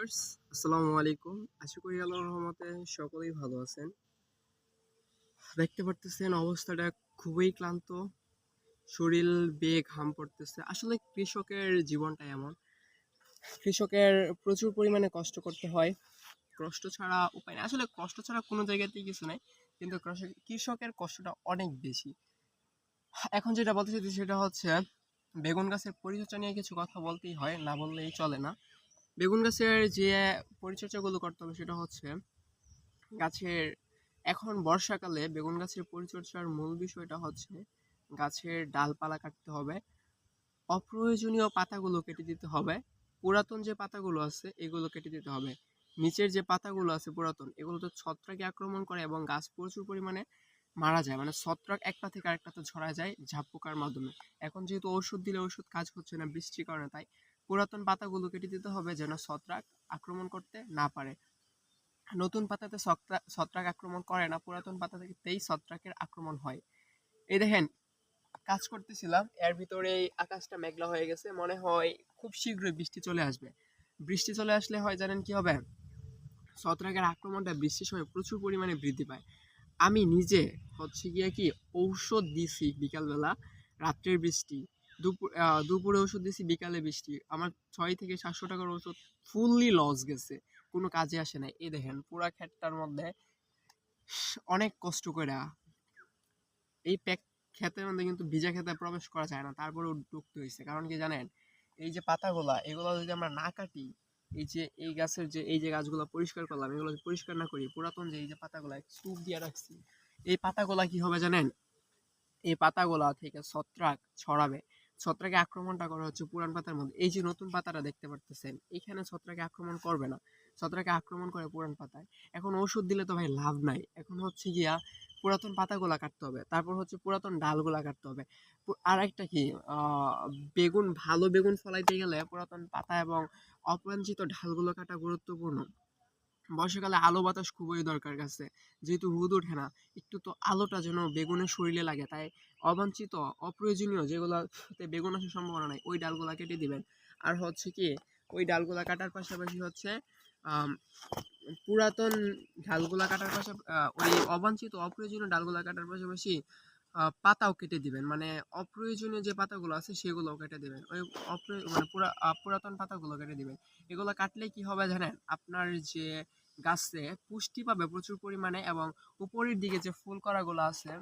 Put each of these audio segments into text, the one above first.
Viewers আসসালামু আলাইকুম। আশা করি আল্লাহর রহমতে সকলেই ভালো আছেন। দেখতে পারতেছেন অবস্থাটা খুবই ক্লান্ত। শরীর বেগ হাম পড়তেছে। আসলে কৃষকের জীবনটা এমন। কৃষকের প্রচুর পরিমাণে কষ্ট করতে হয়। কষ্ট ছাড়া উপায় নেই। আসলে কষ্ট ছাড়া কোনো জায়গাতেই কিছু নেই। কিন্তু কৃষকের কষ্টটা অনেক বেশি। এখন যেটা বলতে চাইছি সেটা হচ্ছে, বেগুন গাছের পরিচর্যা নিয়ে কিছু কথা বলতেই হয়। না বললেই চলে না। বেগুন গাছের যে পরিচর্যাগুলো করতে হবে সেটা হচ্ছে গাছের এখন বর্ষাকালে বেগুন গাছের পরিচর্যার মূল বিষয়টা হচ্ছে গাছের ডালপালা কাটতে হবে। অপ্রয়োজনীয় পাতাগুলো কেটে দিতে হবে। পুরাতন যে পাতাগুলো আছে এগুলো কেটে দিতে হবে। নিচের যে পাতাগুলো আছে পুরাতন এগুলো তো ছত্রাকে আক্রমণ করে এবং গাছ প্রচুর পরিমাণে মারা যায়। মানে ছত্রাক একটা থেকে আরেকটাতে ঝরা যায় ঝাপ পোকার মাধ্যমে। এখন যেহেতু ওষুধ দিলে ওষুধ কাজ হচ্ছে না, বৃষ্টির কারণে, তাই পুরাতন পাতাগুলো কেটে দিতে হবে যেন ছত্রাক আক্রমণ করতে না পারে। নতুন পাতাতে ছত্রাক আক্রমণ করে না, পুরাতন পাতা থেকেই ছত্রাকের আক্রমণ হয়। এই দেখেন, কাজ করতেছিলাম, এর ভিতরেই আকাশটা মেঘলা হয়ে গেছে, মনে হয় খুব শীঘ্রই বৃষ্টি চলে আসবে। বৃষ্টি চলে আসলে হয় জানেন কি হবে? ছত্রাকের আক্রমণটা বৃষ্টির সময় প্রচুর পরিমাণে বৃদ্ধি পায়। আমি নিজে হচ্ছে গিয়ে কি ঔষধ দিছি বিকালবেলা, রাত্রের বৃষ্টি। দুপুর দুপুরে ওষুধ দিছি, বিকালে বৃষ্টি। আমার ছয় থেকে সাতশো টাকার ওষুধ ফুললি লস গেছে। কোনো কাজে আসে নাই। এই দেখেন, পুরা ক্ষেতটার মধ্যে অনেক কষ্ট করে এই প্যাক, ক্ষেতের মধ্যে কিন্তু ভিজা খেতে প্রবেশ করা যায় না। তারপরেও ঢুকতে হয়েছে কারণ কি জানেন, এই যে পাতাগুলা, এগুলো যদি আমরা না কাটি, এই যে, এই গাছের যে, এই যে গাছগুলো পরিষ্কার করলাম, এগুলো পরিষ্কার না করি, পুরাতন যে, এই যে পাতাগুলা স্তূপ দিয়ে রাখছি, এই পাতাগুলা কি হবে জানেন? এই পাতাগুলা থেকে ছত্রাক ছড়াবে। ছত্রাকে আক্রমণটা করা হচ্ছে পুরান পাতার মধ্যে। এই যে নতুন পাতাটা দেখতে পারতেছেন, এখানে ছত্রাকে আক্রমণ করবে না। ছত্রাকে আক্রমণ করে পুরান পাতায়। এখন ওষুধ দিলে তো ভাই লাভ নাই। এখন হচ্ছে গিয়া পুরাতন পাতাগুলা কাটতে হবে। তারপর হচ্ছে পুরাতন ডালগুলা কাটতে হবে। আর একটা কি বেগুন, ভালো বেগুন ফলাইতে গেলে পুরাতন পাতা এবং অবাঞ্ছিত ডালগুলো কাটা গুরুত্বপূর্ণ। বর্ষাকালে আলো বাতাস খুবই দরকার গাছে যেহেতু রোদ ওঠে না, একটু তো আলোটা যেন বেগুনের শরীরে লাগে, তাই অবাঞ্ছিত, অপ্রয়োজনীয় যেগুলোতে বেগুন আসার সম্ভাবনা নাই, ওই ডালগুলা কেটে দিবেন। আর হচ্ছে কি, ওই ডালগুলা কাটার পাশাপাশি হচ্ছে পুরাতন ডালগুলা কাটার পাশাপাশি ওই অবাঞ্ছিত, অপ্রয়োজনীয় ডালগুলা কাটার পাশাপাশি পাতাও কেটে দিবেন। মানে অপ্রয়োজনীয় যে পাতাগুলো আছে, সেগুলোও কেটে দিবেন। ওই অপ্রয় মানে পুরা পুরাতন পাতাগুলো কেটে দিবেন। এগুলো কাটলে কি হবে জানেন? আপনার যে গাছে পুষ্টি পাবে প্রচুর পরিমাণে এবং উপরের দিকে যে ফুল করাগুলো আছে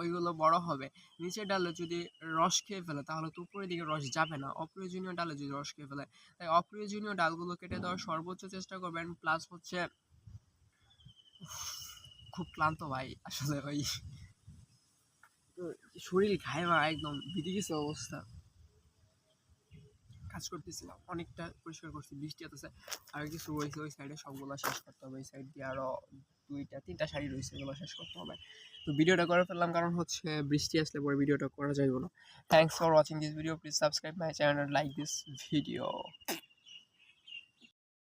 ওইগুলো বড় হবে। নিচের ডালে যদি রস খেয়ে ফেলে, তাহলে তো উপরের দিকে রস যাবে না। অপ্রয়োজনীয় ডালে যদি রস খেয়ে ফেলে, তাই অপ্রয়োজনীয় ডালগুলো কেটে দেওয়ার সর্বোচ্চ চেষ্টা করবেন। প্লাস হচ্ছে খুব ক্লান্ত ভাই। আসলে তো শরীর ঘায়ে বা একদম ভিজে গেছে অবস্থা। কাজ করতেছিলাম, অনেকটা পরিষ্কার করছি, বৃষ্টি আসতেছে আর কিছু রয়েছে ওই সাইডে সবগুলো শেষ করতে হবে ওই সাইড দিয়ে আরও দুইটা, তিনটা শাড়ি রয়েছে, এগুলো শেষ করতে হবে। তো ভিডিওটা করে ফেললাম, কারণ হচ্ছে বৃষ্টি আসলে পরে ভিডিওটা করা যায় না। Thanks for watching this video please subscribe my channel like this video